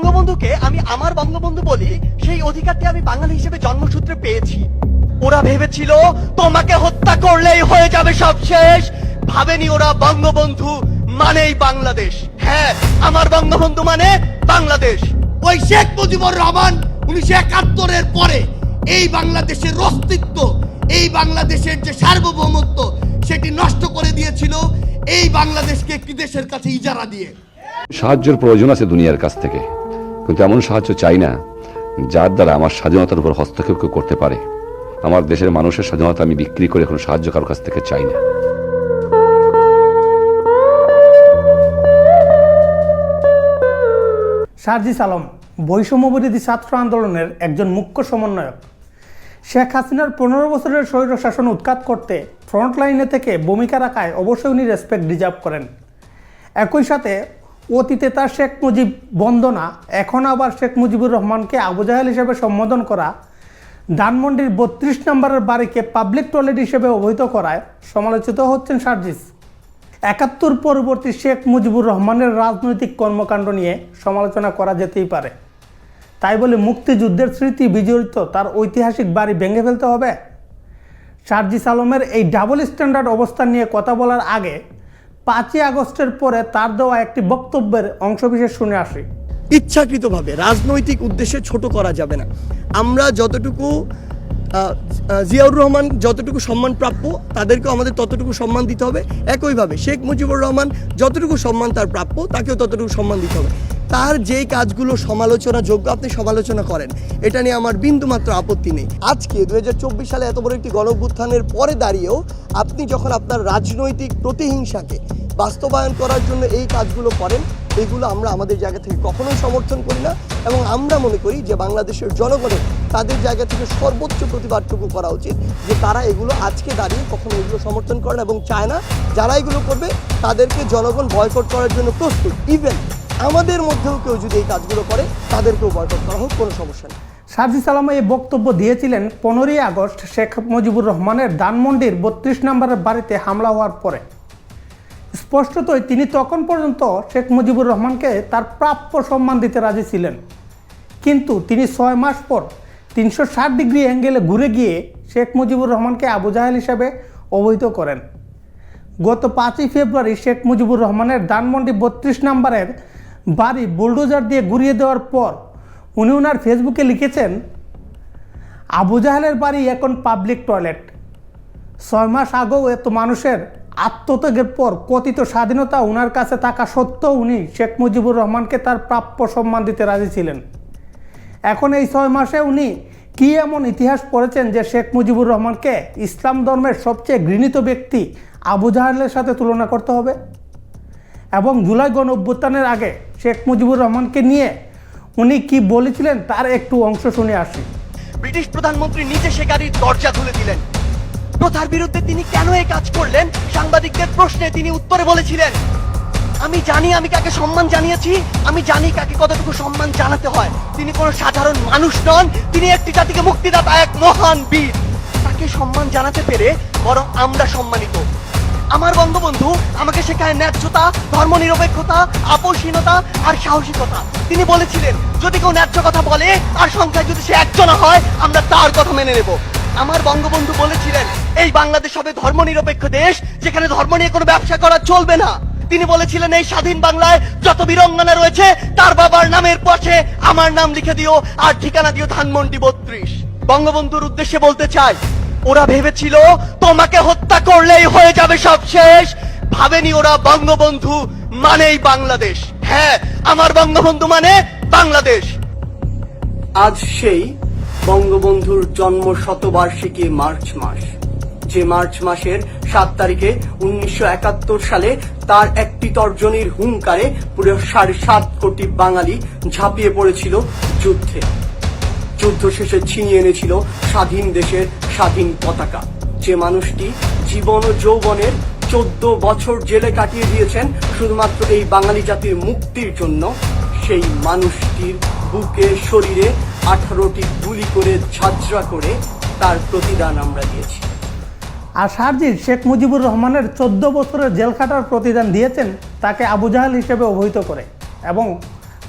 বঙ্গবন্ধুকে আমি আমার বঙ্গবন্ধু বলি সেই অধিকারটি আমি বাঙালি হিসেবে জন্মসূত্রে পেয়েছি। ওরা ভেবেছিল তোমাকে হত্যা করলেই হয়ে যাবে সব শেষ। ভাবেনি ওরা বঙ্গবন্ধু মানেই বাংলাদেশ। হ্যাঁ আমার বঙ্গবন্ধু মানে বাংলাদেশ। ওই শেখ মুজিবুর রহমান উনিশশো একাত্তরের পরে এই বাংলাদেশের অস্তিত্ব এই বাংলাদেশের যে সার্বভৌমত্ব সেটি নষ্ট করে দিয়েছিল। এই বাংলাদেশকে একটি দেশের কাছে ইজারা দিয়ে। সাহায্যের প্রয়োজন আছে দুনিয়ার কাছ থেকে। কিন্তু এমন সাহায্য চাই না, যার দ্বারা আমার স্বাধীনতার উপর হস্তক্ষেপ কেউ করতে পারে। আমার দেশের মানুষের স্বাধীনতা আমি বিক্রি করে কোনো সাহায্য কারোর কাছ থেকে চাই না। সার্জিস আলম বৈষম্যবিরোধী ছাত্র আন্দোলনের একজন মুখ্য সমন্বয়ক। শেখ হাসিনার পনেরো বছরের স্বৈর শাসন উৎখাত করতে ফ্রন্ট লাইনে থেকে ভূমিকা রাখায় অবশ্যই উনি রেসপেক্ট ডিজার্ভ করেন। একই সাথে অতীতে তার শেখ মুজিব বন্দনা, এখন আবার শেখ মুজিবুর রহমানকে আবু জাহেল হিসেবে সম্বোধন করা, ধানমন্ডির বত্রিশ নম্বরের বাড়িকে পাবলিক টয়লেট হিসেবে অবহিত করায় সমালোচিত হচ্ছেন সার্জিস। একাত্তর পরবর্তী শেখ মুজিবুর রহমানের রাজনৈতিক কর্মকাণ্ড নিয়ে সমালোচনা করা যেতেই পারে। তাই বলে মুক্তিযুদ্ধের স্মৃতি বিজড়িত তার ঐতিহাসিক বাড়ি ভেঙে ফেলতে হবে? সার্জিস আলমের এই ডাবল স্ট্যান্ডার্ড অবস্থান নিয়ে কথা বলার আগে পাঁচই আগস্টের পরে তার দেওয়া একটি বক্তব্যের অংশবিশেষ শুনে আসি। ইচ্ছাকৃতভাবে, রাজনৈতিক উদ্দেশ্যে ছোট করা যাবে না। আমরা যতটুকু জিয়াউর রহমান যতটুকু সম্মান প্রাপ্য, তাদেরকেও আমাদের ততটুকু সম্মান দিতে হবে। একইভাবে শেখ মুজিবুর রহমান যতটুকু সম্মান তার প্রাপ্য, তাকেও ততটুকু সম্মান দিতে হবে। তার যেই কাজগুলো সমালোচনা যোগ্য আপনি সমালোচনা করেন, এটা নিয়ে আমার বিন্দুমাত্র আপত্তি নেই। আজকে দু হাজার চব্বিশ সালে এত বড় একটি গণভ্যুত্থানের পরে দাঁড়িয়েও আপনি যখন আপনার রাজনৈতিক প্রতিহিংসাকে বাস্তবায়ন করার জন্য এই কাজগুলো করেন, এগুলো আমরা আমাদের জায়গা থেকে কখনোই সমর্থন করি না এবং আমরা মনে করি যে বাংলাদেশের জনগণের তাদের জায়গা থেকে সর্বোচ্চ প্রতিবাদটুকু করা উচিত, যে তারা এগুলো আজকে দাঁড়িয়ে কখনো এগুলো সমর্থন করে না এবং চায় না। যারা এগুলো করবে, তাদেরকে জনগণ বয়কট করার জন্য প্রস্তুত। ইভেন আমাদের মধ্যেও কেউ যদি এই কাজগুলো করে, তাদেরকেও বয়কট করা হোক, কোনো সমস্যা নেই। সার্জিস আলম এই বক্তব্য দিয়েছিলেন পনেরোই আগস্ট শেখ মুজিবুর রহমানের ধানমন্ডির বত্রিশ নম্বরের বাড়িতে হামলা হওয়ার পরে। স্পষ্টতই তিনি তখন পর্যন্ত শেখ মুজিবুর রহমানকে তার প্রাপ্য সম্মান দিতে রাজি ছিলেন। কিন্তু তিনি ছয় মাস পর তিনশো ষাট ডিগ্রি অ্যাঙ্গেলে ঘুরে গিয়ে শেখ মুজিবুর রহমানকে আবু জাহেল হিসাবে অবহিত করেন। গত পাঁচই ফেব্রুয়ারি শেখ মুজিবুর রহমানের ধানমন্ডি বত্রিশ নম্বরের বাড়ি বুলডোজার দিয়ে ঘুরিয়ে দেওয়ার পর উনি ওনার ফেসবুকে লিখেছেন, আবু জাহেলের বাড়ি এখন পাবলিক টয়লেট। ছয় মাস আগেও এত মানুষের আত্মত্যাগের পর কথিত স্বাধীনতা ওনার কাছে থাকা সত্ত্বেও উনি শেখ মুজিবুর রহমানকে তার প্রাপ্য সম্মান দিতে রাজি ছিলেন। এখন এই ছয় মাসে উনি কি এমন ইতিহাস পড়েছেন যে শেখ মুজিবুর রহমানকে ইসলাম ধর্মের সবচেয়ে ঘৃণিত ব্যক্তি আবু জাহেলের সাথে তুলনা করতে হবে? এবং জুলাই গণ অভ্যুত্থানের আগে শেখ মুজিবুর রহমানকে নিয়ে উনি কি বলেছিলেন তার একটু অংশ শুনে আসি। ব্রিটিশ প্রধানমন্ত্রী নিজে সে গাড়ির দরজা খুলে দিলেন। প্রথার বিরুদ্ধে তিনি কেন এই কাজ করলেন? সাংবাদিকদের প্রশ্নে তিনি উত্তরে বলেছিলেন, আমি জানি আমি কাকে সম্মান জানিয়েছি, আমি জানি কাকে কতটুকু সম্মান জানাতে হয়। তিনি কোনো সাধারণ মানুষ নন, তিনি একটি জাতিকে মুক্তিদাতা, এক মহান বীর। তাকে সম্মান জানাতে পেরে বরং আমরা সম্মানিত। আমার বঙ্গবন্ধু আমাকে শেখায় ন্যায্যতা, ধর্মনিরপেক্ষতা আপোষহীনতা আর সাহসিকতা। তিনি বলেছিলেন, যদি কেউ ন্যায্য কথা বলে আর সংখ্যায় যদি সে একজন হয়, আমরা তার কথা মেনে নেব। আমার বঙ্গবন্ধু বলেছিলেন, এই বাংলাদেশ হবে ধর্মনিরপেক্ষ দেশ, যেখানে ধর্ম নিয়ে কোনো ব্যবসা করা চলবে না। তিনি বলেছিলেন, এই স্বাধীন বাংলায় যত বীরঙ্গনা রয়েছে, তার বাবার নামের পাশে আমার নাম লিখে দিও, আর ঠিকানা দিও ধানমন্ডি বত্রিশ। বঙ্গবন্ধুর উদ্দেশ্যে বলতে চাই ওরা ভেবেছিল তোমাকে হত্যা করলেই হয়ে যাবে সব শেষ। ভাবেনি ওরা বঙ্গবন্ধু মানেই বাংলাদেশ। হ্যাঁ আমার বঙ্গবন্ধু মানে বাংলাদেশ। আজ সেই বঙ্গবন্ধুর জন্ম শতবার্ষিকী মার্চ মাস। যে মার্চ মাসের সাত তারিখে উনিশশো একাত্তর সালে তার একটি তর্জনীর হুঙ্কারে পুরো সাড়ে সাত কোটি বাঙালি ঝাঁপিয়ে পড়েছিল যুদ্ধে। যুদ্ধ শেষে ছিনিয়ে এনেছিল স্বাধীন দেশের স্বাধীন পতাকা। যে মানুষটি জীবন ও যৌবনের চোদ্দ বছর জেলে কাটিয়ে দিয়েছেন শুধুমাত্র এই বাঙালি জাতির মুক্তির জন্য, সেই মানুষটির বুকে শরীরে আঠারোটি গুলি করে ঝাঁঝরা করে তার প্রতিদান আমরা দিয়েছি। আর সার্জির শেখ মুজিবুর রহমানের চোদ্দ বছরের জেল খাটার প্রতিদান দিয়েছেন, তাকে আবু জাহাল হিসেবে অবহিত করে এবং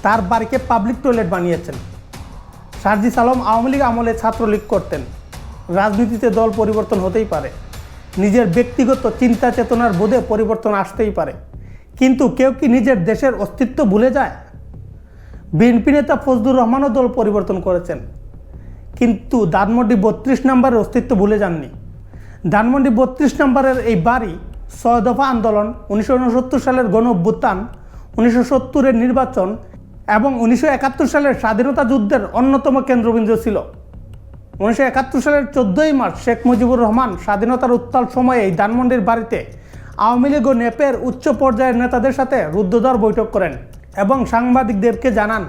তার বাড়িকে পাবলিক টয়লেট বানিয়েছেন। সার্জিস আলম আওয়ামী লীগ আমলে ছাত্রলীগ করতেন। রাজনীতিতে দল পরিবর্তন হতেই পারে। নিজের ব্যক্তিগত চিন্তা চেতনার বোধে পরিবর্তন আসতেই পারে। কিন্তু কেউ কি নিজের দেশের অস্তিত্ব ভুলে যায়? বিএনপি নেতা ফজলুর রহমানও দল পরিবর্তন করেছেন। কিন্তু ধানমন্ডি বত্রিশ নম্বরের অস্তিত্ব ভুলে যাননি। ধানমন্ডি বত্রিশ নম্বরের এই বাড়ি ছয় দফা আন্দোলন উনিশশো উনসত্তর সালের গণ অভ্যুত্থান উনিশশো সত্তরের নির্বাচন এবং উনিশশো একাত্তর সালের স্বাধীনতা যুদ্ধের অন্যতম কেন্দ্রবিন্দু ছিল। উনিশশো একাত্তর সালের চোদ্দোই মার্চ শেখ মুজিবুর রহমান স্বাধীনতার উত্তাল সময়ে এই ধানমন্ডির বাড়িতে আওয়ামী লীগ ও নেপের উচ্চ পর্যায়ের নেতাদের সাথে রুদ্ধদ্বার বৈঠক করেন এবং সাংবাদিকদেরকে জানান,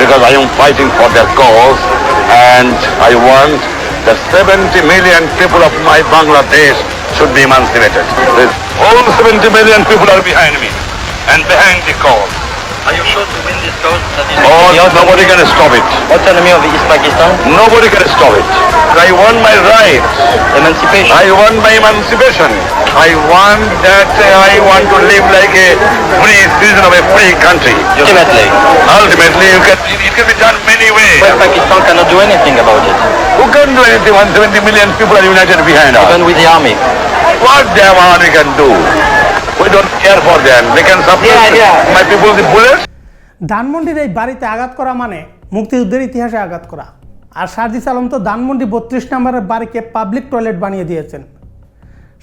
Because I am fighting for their cause. And I want that 70 million people of my Bangladesh should be emancipated. The whole 70 million people are behind me and behind the cause. Are you sure to win this is Oh, nobody can stop it. autonomy of East Pakistan, Nobody can stop it. I want my rights. emancipation. I want my emancipation. I want that uh, I want to live like a free citizen of a free country. Ultimately, Ultimately, you can, it can be done many ways. West Pakistan cannot do anything about it, Who can do anything? 170 million people are united behind us. even with the army. What damn army can do? We don't care for them. They can supply Yeah, yeah. my people the bullets. ধানমন্ডির এই বাড়িতে আঘাত করা মানে মুক্তিযুদ্ধের ইতিহাসে আঘাত করা আর সার্জিস আলম তো ধানমন্ডি বত্রিশ নম্বরের বাড়িকে পাবলিক টয়লেট বানিয়ে দিয়েছেন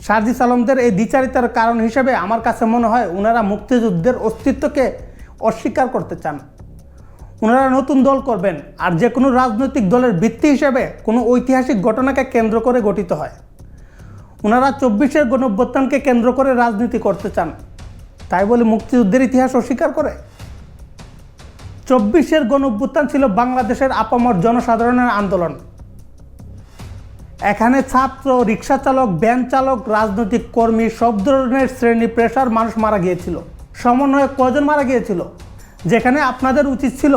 সার্জিস আলমদের এই দ্বিচারিতার কারণ হিসেবে আমার কাছে মনে হয় ওনারা মুক্তিযুদ্ধের অস্তিত্বকে অস্বীকার করতে চান ওনারা নতুন দল করবেন আর যে কোনো রাজনৈতিক দলের ভিত্তি হিসেবে কোনো ঐতিহাসিক ঘটনাকে কেন্দ্র করে গঠিত হয় ওনারা চব্বিশের গণঅভ্যুত্থানকে কেন্দ্র করে রাজনীতি করতে চান। তাই বলে মুক্তিযুদ্ধের ইতিহাস অস্বীকার করে। চব্বিশের গণ অভ্যুত্থান ছিল বাংলাদেশের আপামর জনসাধারণের আন্দোলন। এখানে ছাত্র, রিক্সা চালক, ভ্যান চালক, রাজনৈতিক কর্মী, সব ধরনের শ্রেণি পেশার মানুষ মারা গিয়েছিল। সমন্বয়ে কজন মারা গিয়েছিল? যেখানে আপনাদের উচিত ছিল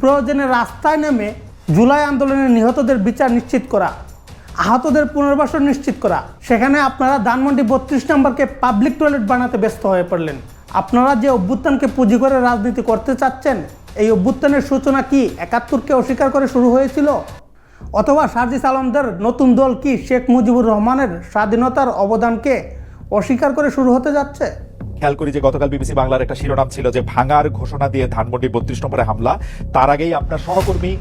প্রয়োজনে রাস্তায় নেমে জুলাই আন্দোলনের নিহতদের বিচার নিশ্চিত করা। আহতদের পুনর্বাসন নিশ্চিত করা। সেখানে আপনারা ধানমন্ডি বত্রিশ নম্বরকে পাবলিক টয়লেট বানাতে ব্যস্ত হয়ে পড়লেন। আপনারা যে অভ্যুত্থানকে পুঁজি করে রাজনীতি করতে চাচ্ছেন, এই অভ্যুত্থানের সূচনা কি একাত্তরকে অস্বীকার করে শুরু হয়েছিল? অথবা সার্জিস আলমদের নতুন দল কি শেখ মুজিবুর রহমানের স্বাধীনতার অবদানকে অস্বীকার করে শুরু হতে যাচ্ছে? খেয়াল করি যে গতকাল বিবিসি বাংলার একটা শিরোনাম ছিল যে ভাঙার ঘোষণা দিয়ে ধানমন্ডি বত্রিশ নম্বরে হামলা, তার আগেই আপনার সহকর্মী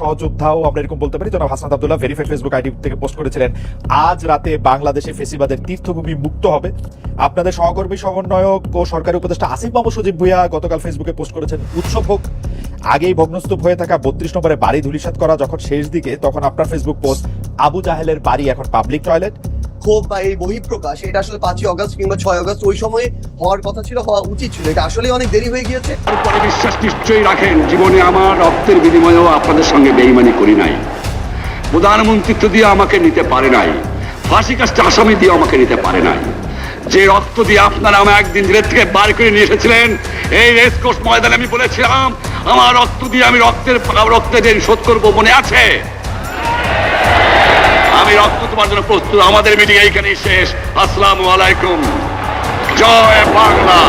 সহযোদ্ধাও আমরা এরকম বলতে পারি। জনাব Hasan Abdullah verified Facebook ID থেকে পোস্ট করেছিলেন, আজ রাতে বাংলাদেশে ফেসিবাদের তীর্থভূমি মুক্ত হবে। আপনাদের সহকর্মী, সমন্বয়ক ও সরকারি উপদেষ্টা আসিফ মাহমুদ সজীব ভুইয়া গতকাল ফেসবুকে পোস্ট করেছেন, উৎসব হোক। আগেই ভগ্নস্তূপ হয়ে থাকা বত্রিশ নম্বরে বাড়ি ধুলিসাত করা যখন শেষ দিকে, তখন আপনার ফেসবুক পোস্ট আবু জাহেলের বাড়ি এখন পাবলিক টয়লেট ক্ষোভ বা এই বহিঃপ্রকাশ, এটা আসলে পাঁচই অগস্ট কিংবা ছয় অগস্ট ওই সময়ে হওয়ার কথা ছিল, হওয়া উচিত ছিল। এটা আসলে অনেক দেরি হয়ে গিয়েছে। পরে বিশ্বাস নিশ্চয়ই রাখেন, জীবনে আমার রক্তের বিনিময়েও আপনাদের সঙ্গে বেইমানি করি নাই। প্রধানমন্ত্রিত্ব দিয়ে আমাকে নিতে পারে নাই। ফাঁসি কাজটা আসামি দিয়ে আমাকে নিতে পারে নাই। যে রক্ত দিয়ে আপনারা আমার একদিন জেলের থেকে বার করে নিয়ে এসেছিলেন, এই রেসকোর্স ময়দানে আমি বলেছিলাম, আমার রক্ত দিয়ে আমি রক্তের রক্তের ঋণ শোধ করব মনে আছে। রক্ত তোমার জন্য প্রস্তুত। আমাদের মিটিং এইখানেই শেষ। আসসালামু আলাইকুম। জয় বাংলা।